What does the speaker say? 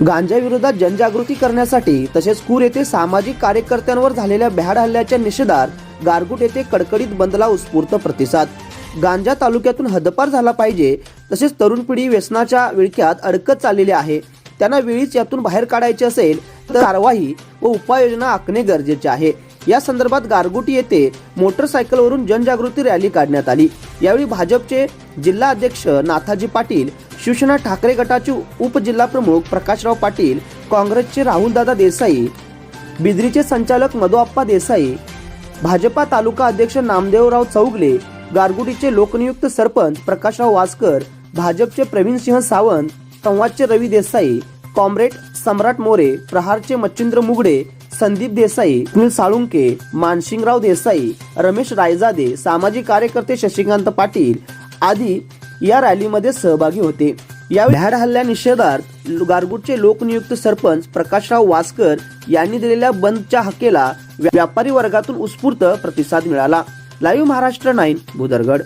गांजाविरोधात जनजागृती करण्यासाठी तसेच कूर येथे सामाजिक कार्यकर्त्यांवर झालेल्या भ्याड हल्ल्याच्या निषेधात गारगुट येथे कडकडीत बंदला उत्स्फूर्त प्रतिसाद. गांजा तालुक्यातून हद्दपार झाला पाहिजे तसेच तरुण पिढी व्यसनाच्या विळख्यात अडकत चाललेली आहे. त्यांना वेळीच यातून बाहेर काढायचे असेल तर कारवाई व उपाययोजना आखणे गरजेचे आहे. या संदर्भात गारगोटी येथे मोटरसायकलवरून जनजागृती रॅली काढण्यात आली. यावेळी भाजपचे जिल्हा अध्यक्ष नाथाजी पाटील शिवसेना ठाकरे गटाचे उपजिल्हा प्रमुख प्रकाशराव पाटील काँग्रेसचे राहुलदादा देसाई बिद्रीचे संचालक मधुआप्पा देसाई भाजपा तालुका अध्यक्ष नामदेवराव चौगले गारगुटीचे लोकनियुक्त सरपंच प्रकाशराव वासकर भाजपचे प्रवीणसिंह सावंत संवादचे रवी देसाई कॉम्रेड सम्राट मोरे प्रहारचे मच्छिंद्र मुगडे संदीप देसाई कुल साळुंके मानसिंगराव देसाई रमेश रायजादे सामाजिक कार्यकर्ते शशिकांत पाटील आदी या रॅलीमध्ये सहभागी होते. यावेळी भ्याड हल्ल्या निषेधार्थ गारगुटचे लोकनियुक्त सरपंच प्रकाशराव वासकर यांनी दिलेल्या बंदच्या हकेला व्यापारी वर्गातून उत्स्फूर्त प्रतिसाद मिळाला. Live Maharashtra nine Bhudargad.